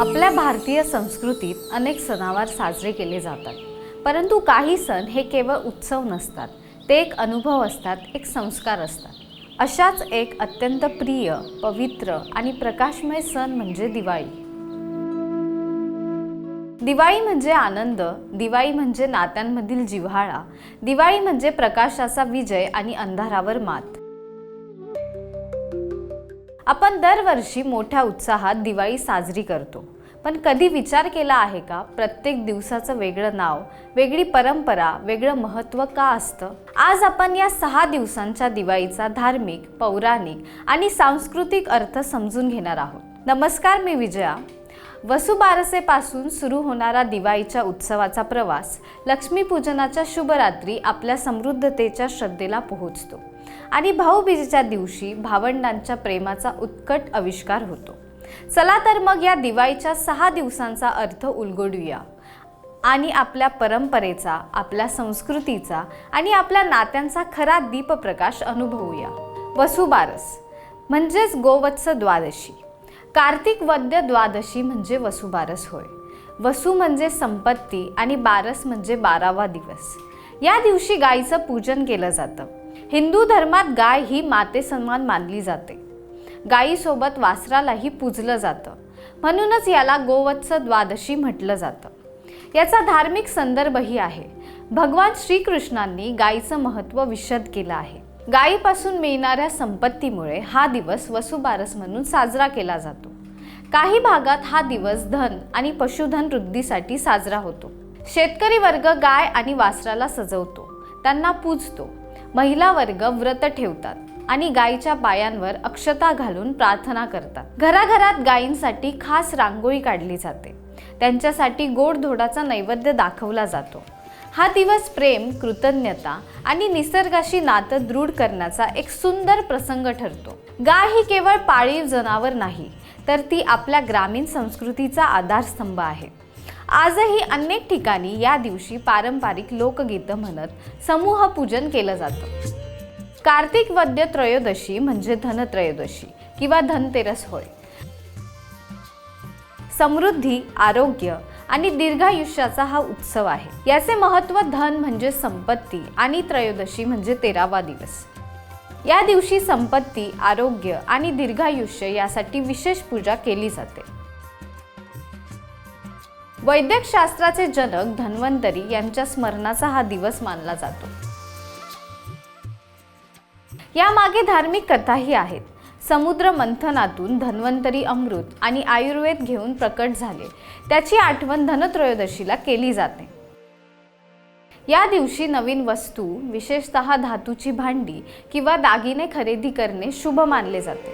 आपल्या भारतीय संस्कृतीत अनेक सणावार साजरे केले जातात. परंतु काही सण हे केवळ उत्सव नसतात ते एक अनुभव असतात एक संस्कार असतात. अशाच एक अत्यंत प्रिय पवित्र आणि प्रकाशमय सण म्हणजे दिवाळी. दिवाळी म्हणजे आनंद दिवाळी म्हणजे नात्यांमधील जिव्हाळा दिवाळी म्हणजे प्रकाशाचा विजय आणि अंधारावर मात. आपण दरवर्षी मोठ्या उत्साहात दिवाळी साजरी करतो. पण कधी विचार केला आहे का? प्रत्येक दिवसाचं वेगळं नाव वेगळी परंपरा वेगळं महत्त्व का असतं? आज आपण या सहा दिवसांच्या दिवाळीचा धार्मिक पौराणिक आणि सांस्कृतिक अर्थ समजून घेणार आहोत. नमस्कार मी विजया. वसुबारसेपासून सुरू होणारा दिवाळीच्या उत्सवाचा प्रवास लक्ष्मीपूजनाच्या शुभरात्री आपल्या समृद्धतेच्या श्रद्धेला पोहोचतो आणि भाऊबीजेच्या दिवशी भावंडांच्या प्रेमाचा उत्कट आविष्कार होतो. चला तर मग या दिवाळीच्या सहा दिवसांचा अर्थ उलगडूया आणि आपल्या परंपरेचा आपल्या संस्कृतीचा आणि आपल्या नात्यांचा खरा दीपप्रकाश अनुभवूया. वसुबारस म्हणजेच गोवत्स द्वादशी. कार्तिक वद्य द्वादशी म्हणजे वसुबारस होय. वसु म्हणजे संपत्ती आणि बारस म्हणजे बारावा दिवस. या दिवशी गायीचं पूजन केलं जातं. हिंदू धर्मात गाय ही माते सन्मान मानली जाते. गायीसोबत वासरालाही पूजलं जातं. म्हणूनच याला गोवत्स द्वादशी म्हटलं जातं. याचा धार्मिक संदर्भही आहे. भगवान श्रीकृष्णांनी गायीचं महत्त्व विशद केलं आहे. गायीपासून मिळणाऱ्या संपत्तीमुळे हा दिवस वसुबारस म्हणून साजरा केला जातो. काही भागात हा दिवस धन आणि पशुधन वृद्धीसाठी साजरा होतो. शेतकरी वर्ग गाय आणि वासराला सजवतो. त्यांना पूजतो. महिला वर्ग व्रत ठेवतात आणि गायीच्या पायांवर अक्षता घालून प्रार्थना करतात. घराघरात गायींसाठी खास रांगोळी काढली जाते. त्यांच्यासाठी गोडधोडाचा नैवेद्य दाखवला जातो. हा दिवस प्रेम कृतज्ञता आणि निसर्गाशी नातं दृढ करण्याचा एक सुंदर प्रसंग ठरतो. गाय ही केवळ पाळीव जनावर नाही तर ती आपल्या ग्रामीण संस्कृतीचा आधारस्तंभ आहे. आजही अनेक ठिकाणी या दिवशी पारंपरिक लोकगीतं म्हणत समूह पूजन केलं जातं. कार्तिक वद्य त्रयोदशी म्हणजे धनत्रयोदशी किंवा धनतेरस होय. समृद्धी आरोग्य आणि दीर्घायुष्याचा हा उत्सव आहे. याचे महत्त्व धन म्हणजे संपत्ती आणि त्रयोदशी म्हणजे तेरावा दिवस. या दिवशी संपत्ती आरोग्य आणि दीर्घायुष्य यासाठी विशेष पूजा केली जाते. वैद्यकशास्त्राचे जनक धन्वंतरी यांच्या स्मरणाचा हा दिवस मानला जातो. यामागे धार्मिक कथाही आहेत. समुद्र मंथनातून धन्वंतरी अमृत आणि आयुर्वेद घेऊन प्रकट झाले. त्याची आठवण धनत्रयोदशीला केली जाते. या दिवशी नवीन वस्तू विशेषतः धातूची भांडी किंवा दागिने खरेदी करणे शुभ मानले जाते.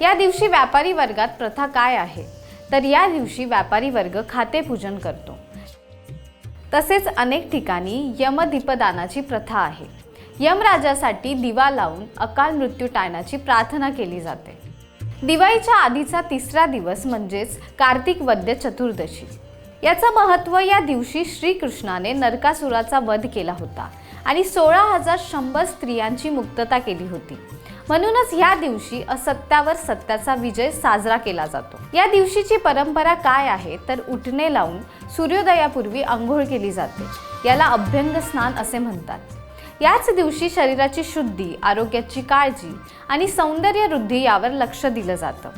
या दिवशी व्यापारी वर्गात प्रथा काय आहे? तर या दिवशी व्यापारी वर्ग खातेपूजन करतो. तसेच अनेक ठिकाणी यमदीपदानाची प्रथा आहे. यमराजासाठी दिवा लावून अकाल मृत्यू टाळण्याची प्रार्थना केली जाते. दिवाळीच्या आधीचा तिसरा दिवस म्हणजेच कार्तिक वद्य चतुर्दशी. याचं महत्त्व या दिवशी श्रीकृष्णाने नरकासुराचा वध केला होता आणि सोळा हजार शंभर स्त्रियांची मुक्तता केली होती. म्हणूनच या दिवशी असत्यावर सत्याचा विजय साजरा केला जातो. या दिवशीची परंपरा काय आहे तर उठणे लावून सूर्योदयापूर्वी आंघोळ केली जाते. याला अभ्यंग स्नान असे म्हणतात. याच दिवशी शरीराची शुद्धी आरोग्याची काळजी आणि सौंदर्य वृद्धी यावर लक्ष दिलं जातं.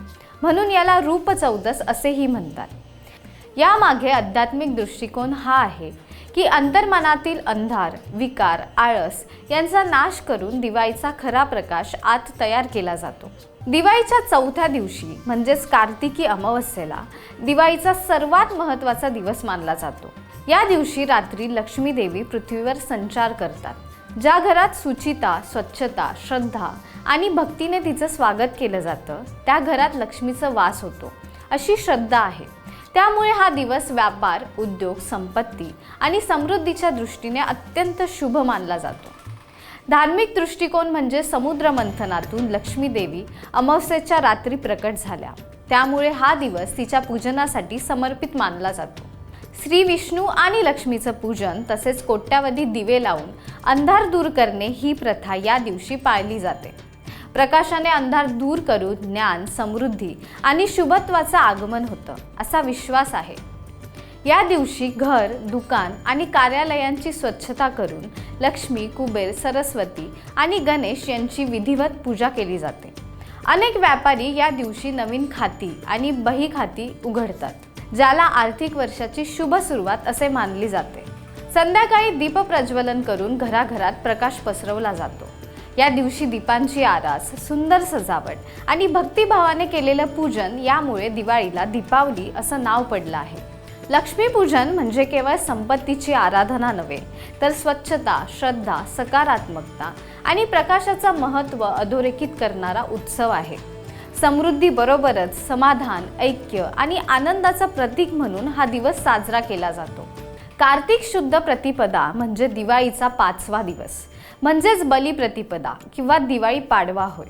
म्हणून याला रूप चौदस असेही म्हणतात. यामागे आध्यात्मिक दृष्टिकोन हा आहे की अंतर्मनातील अंधार विकार आळस यांचा नाश करून दिवाळीचा खरा प्रकाश आत तयार केला जातो. दिवाळीच्या चौथ्या दिवशी म्हणजेच कार्तिकी अमावस्येला दिवाळीचा सर्वात महत्त्वाचा दिवस मानला जातो. या दिवशी रात्री लक्ष्मी देवी पृथ्वीवर संचार करतात. ज्या घरात सुचिता स्वच्छता श्रद्धा आणि भक्तीने तिचं स्वागत केलं जातं त्या घरात लक्ष्मीचं वास होतो अशी श्रद्धा आहे. त्यामुळे हा दिवस व्यापार उद्योग संपत्ती आणि समृद्धीच्या दृष्टीने अत्यंत शुभ मानला जातो. धार्मिक दृष्टिकोन म्हणजे समुद्र मंथनातून लक्ष्मी देवी अमावस्येच्या रात्री प्रकट झाल्या. त्यामुळे हा दिवस तिच्या पूजनासाठी समर्पित मानला जातो. श्री विष्णू आणि लक्ष्मीचं पूजन तसेच कोट्यावधी दिवे लावून अंधार दूर करणे ही प्रथा या दिवशी पाळली जाते. प्रकाशाने अंधार दूर करून ज्ञान समृद्धी आणि शुभत्वाचं आगमन होतं असा विश्वास आहे. या दिवशी घर दुकान आणि कार्यालयांची स्वच्छता करून लक्ष्मी कुबेर सरस्वती आणि गणेश यांची विधिवत पूजा केली जाते. अनेक व्यापारी या दिवशी नवीन खाती आणि बही खाती उघडतात. ज्याला आर्थिक वर्षाची शुभ सुरुवात असे मानली जाते. संध्याकाळी दीपप्रज्वलन करून घराघरात प्रकाश पसरवला जातो. या दिवशी दीपांची आरास सुंदर सजावट आणि भक्तिभावाने केलेलं पूजन यामुळे दिवाळीला दीपावली असं नाव पडलं आहे. लक्ष्मीपूजन म्हणजे केवळ संपत्तीची आराधना नव्हे तर स्वच्छता श्रद्धा सकारात्मकता आणि प्रकाशाचं महत्त्व अधोरेखित करणारा उत्सव आहे. समृद्धीबरोबरच समाधान ऐक्य आणि आनंदाचं प्रतीक म्हणून हा दिवस साजरा केला जातो. कार्तिक शुद्ध प्रतिपदा म्हणजे दिवाळीचा पाचवा दिवस. म्हणजेच बलिप्रतिपदा किंवा दिवाळी पाडवा होय.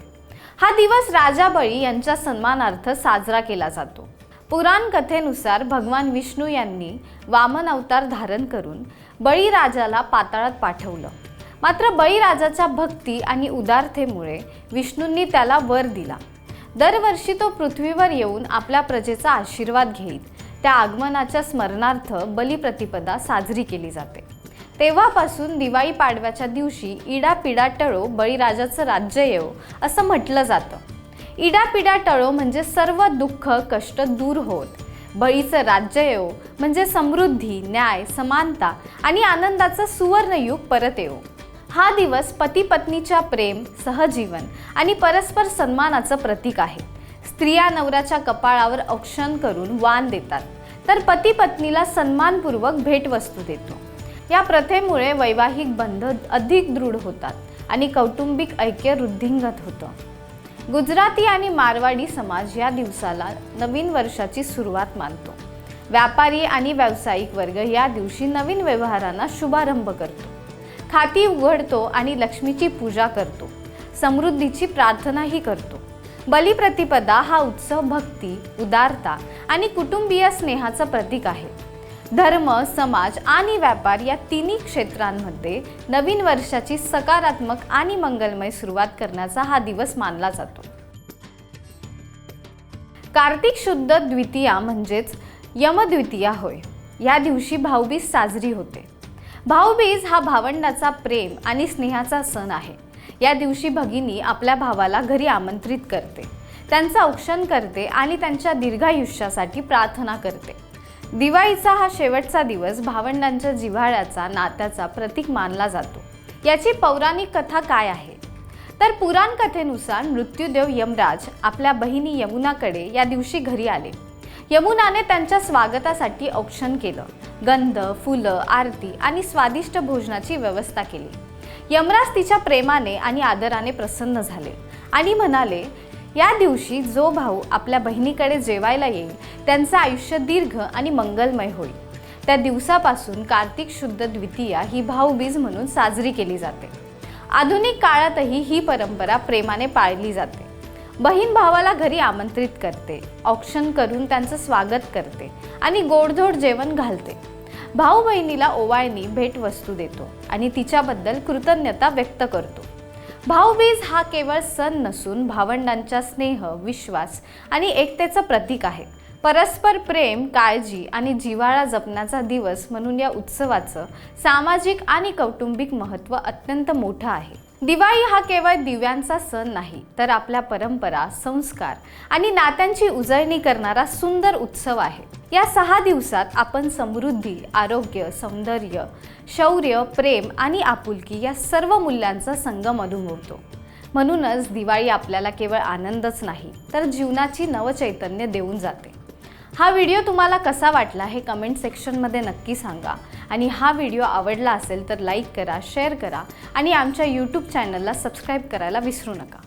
हा दिवस राजा बळी यांच्या सन्मानार्थ साजरा केला जातो. पुराण कथेनुसार भगवान विष्णू यांनी वामन अवतार धारण करून बळीराजाला पाताळात पाठवलं. मात्र बळीराजाच्या भक्ती आणि उदारतेमुळे विष्णूंनी त्याला वर दिला. दरवर्षी तो पृथ्वीवर येऊन आपल्या प्रजेचा आशीर्वाद घेईल. त्या आगमनाच्या स्मरणार्थ बलिप्रतिपदा साजरी केली जाते. तेव्हापासून दिवाळी पाडव्याच्या दिवशी इडापिडा टळो बळीराजाचं राज्य येव असं म्हटलं जातं. इडापिडा टळो म्हणजे सर्व दुःख कष्ट दूर होत. बळीचं राज्य येव म्हणजे समृद्धी न्याय समानता आणि आनंदाचं सुवर्णयुग परत येवो. हा दिवस पती पत्नीच्या प्रेम सहजीवन आणि परस्पर सन्मानाचं प्रतीक आहे. स्त्रिया नवऱ्याच्या कपाळावर औक्षण करून वाण देतात. तर पती पत्नीला सन्मानपूर्वक भेटवस्तू देतो. या प्रथेमुळे वैवाहिक बंध अधिक दृढ होतात आणि कौटुंबिक ऐक्य वृद्धिंगत होतं. गुजराती आणि मारवाडी समाज या दिवसाला नवीन वर्षाची सुरुवात मानतो. व्यापारी आणि व्यावसायिक वर्ग या दिवशी नवीन व्यवहारांना शुभारंभ करतो. खाती उघडतो आणि लक्ष्मीची पूजा करतो. समृद्धीची प्रार्थनाही करतो. बलिप्रतिपदा हा उत्सव भक्ती उदारता आणि कुटुंबीय स्नेहाचं प्रतीक आहे. धर्म समाज आणि व्यापार या तिन्ही क्षेत्रांमध्ये नवीन वर्षाची सकारात्मक आणि मंगलमय सुरुवात करण्याचा हा दिवस मानला जातो. कार्तिक शुद्ध द्वितीया म्हणजेच यमद्वितीया होय. या दिवशी भाऊबीज साजरी होते. भाऊबीज हा भावंडाचा प्रेम आणि स्नेहाचा सण आहे. या दिवशी भगिनी आपल्या भावाला घरी आमंत्रित करते. त्यांचं औक्षण करते आणि त्यांच्या दीर्घायुष्यासाठी प्रार्थना करते. दिवाळीचा हा शेवटचा दिवस भावंडांच्या जिव्हाळ्याचा नात्याचा प्रतीक मानला जातो. याची पौराणिक कथा काय आहे? तर पुराण कथेनुसार मृत्यूदेव यमराज आपल्या बहिणी यमुनाकडे या दिवशी घरी आले. यमुनाने त्यांच्या स्वागतासाठी औक्षण केलं. गंध फुलं आरती आणि स्वादिष्ट भोजनाची व्यवस्था केली. यमराज तिच्या प्रेमाने आणि आदराने प्रसन्न झाले आणि म्हणाले या दिवशी जो भाऊ आपल्या बहिणीकडे जेवायला येईल त्यांचं आयुष्य दीर्घ आणि मंगलमय होईल. त्या दिवसापासून कार्तिक शुद्ध द्वितीया ही भाऊबीज म्हणून साजरी केली जाते. आधुनिक काळातही ही परंपरा प्रेमाने पाळली जाते. बहीण भावाला घरी आमंत्रित करते औक्षण करून त्यांचं स्वागत करते आणि गोडधोड जेवण घालते. भाऊ बहिणीला ओवाळणी भेटवस्तू देतो आणि तिच्याबद्दल कृतज्ञता व्यक्त करतो. भाऊबीज हा केवळ सण नसून भावंडांचा स्नेह विश्वास आणि एकतेचं प्रतीक आहे. परस्पर प्रेम काळजी आणि जिव्हाळा जपण्याचा दिवस म्हणून या उत्सवाचं सामाजिक आणि कौटुंबिक महत्त्व अत्यंत मोठं आहे. दिवाळी हा केवळ दिव्यांचा सण नाही तर आपल्या परंपरा संस्कार आणि नात्यांची उजळणी करणारा सुंदर उत्सव आहे. या सहा दिवसात आपण समृद्धी आरोग्य सौंदर्य शौर्य प्रेम आणि आपुलकी या सर्व मूल्यांचा संगम अनुभवतो. म्हणूनच दिवाळी आपल्याला केवळ आनंदच नाही तर जीवनाची नवचैतन्य देऊन जाते. हा व्हिडिओ तुम्हाला कसा वाटला हे कमेंट सेक्शनमध्ये नक्की सांगा. आणि हा व्हिडिओ आवडला असेल तर लाईक करा शेअर करा आणि आमच्या यूट्यूब चॅनलला सबस्क्राईब करायला विसरू नका.